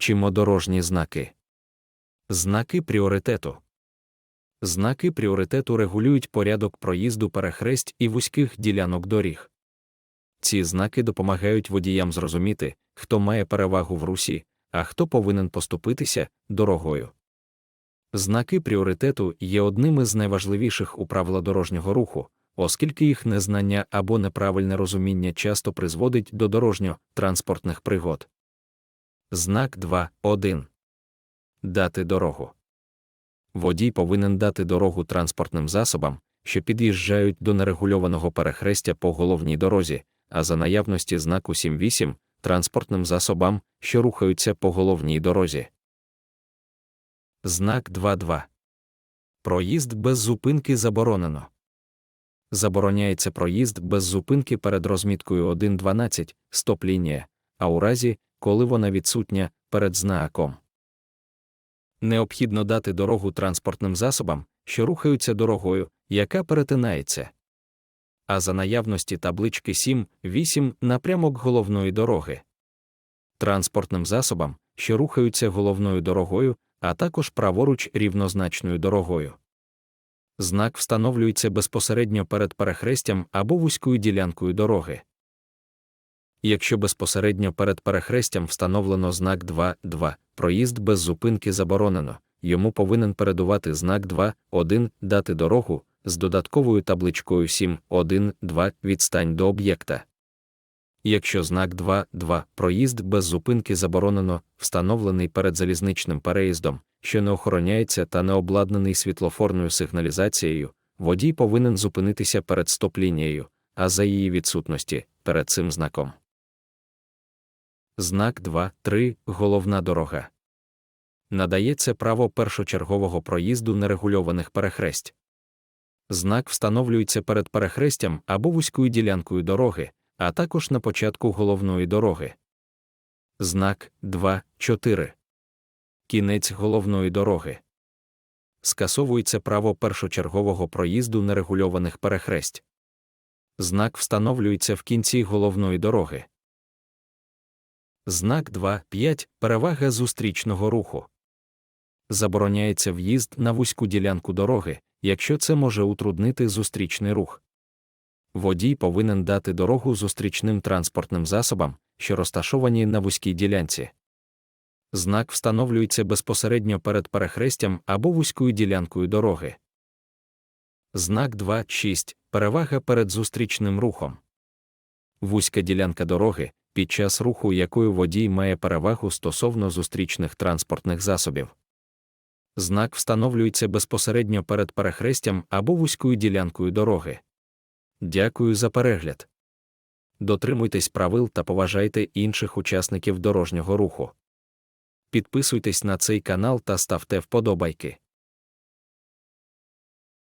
Вивчимо дорожні знаки. Знаки пріоритету. Знаки пріоритету регулюють порядок проїзду перехресть і вузьких ділянок доріг. Ці знаки допомагають водіям зрозуміти, хто має перевагу в русі, а хто повинен поступитися дорогою. Знаки пріоритету є одним із найважливіших у правила дорожнього руху, оскільки їх незнання або неправильне розуміння часто призводить до дорожньо-транспортних пригод. Знак 2.1. Дати дорогу. Водій повинен дати дорогу транспортним засобам, що під'їжджають до нерегульованого перехрестя по головній дорозі, а за наявності знаку 7.8 транспортним засобам, що рухаються по головній дорозі. Знак 2.2. Проїзд без зупинки заборонено. Забороняється проїзд без зупинки перед розміткою 1.12 стоп-лінія, а у разі, коли вона відсутня перед знаком. Необхідно дати дорогу транспортним засобам, що рухаються дорогою, яка перетинається. А за наявності таблички 7-8 напрямок головної дороги. Транспортним засобам, що рухаються головною дорогою, а також праворуч рівнозначною дорогою. Знак встановлюється безпосередньо перед перехрестям або вузькою ділянкою дороги. Якщо безпосередньо перед перехрестям встановлено знак 2.2, проїзд без зупинки заборонено, йому повинен передувати знак 2.1 дати дорогу з додатковою табличкою 7.1.2 відстань до об'єкта. Якщо знак 2.2 проїзд без зупинки заборонено, встановлений перед залізничним переїздом, що не охороняється та не обладнаний світлофорною сигналізацією, водій повинен зупинитися перед стоп-лінією, а за її відсутності перед цим знаком. Знак 2.3 Головна дорога. Надається право першочергового проїзду нерегульованих перехресть. Знак встановлюється перед перехрестям або вузькою ділянкою дороги, а також на початку головної дороги. Знак 2.4. Кінець головної дороги. Скасовується право першочергового проїзду нерегульованих перехресть. Знак встановлюється в кінці головної дороги. Знак 2.5. Перевага зустрічного руху. Забороняється в'їзд на вузьку ділянку дороги, якщо це може утруднити зустрічний рух. Водій повинен дати дорогу зустрічним транспортним засобам, що розташовані на вузькій ділянці. Знак встановлюється безпосередньо перед перехрестям або вузькою ділянкою дороги. Знак 2.6. Перевага перед зустрічним рухом. Вузька ділянка дороги, під час руху якою водій має перевагу стосовно зустрічних транспортних засобів. Знак встановлюється безпосередньо перед перехрестям або вузькою ділянкою дороги. Дякую за перегляд. Дотримуйтесь правил та поважайте інших учасників дорожнього руху. Підписуйтесь на цей канал та ставте вподобайки.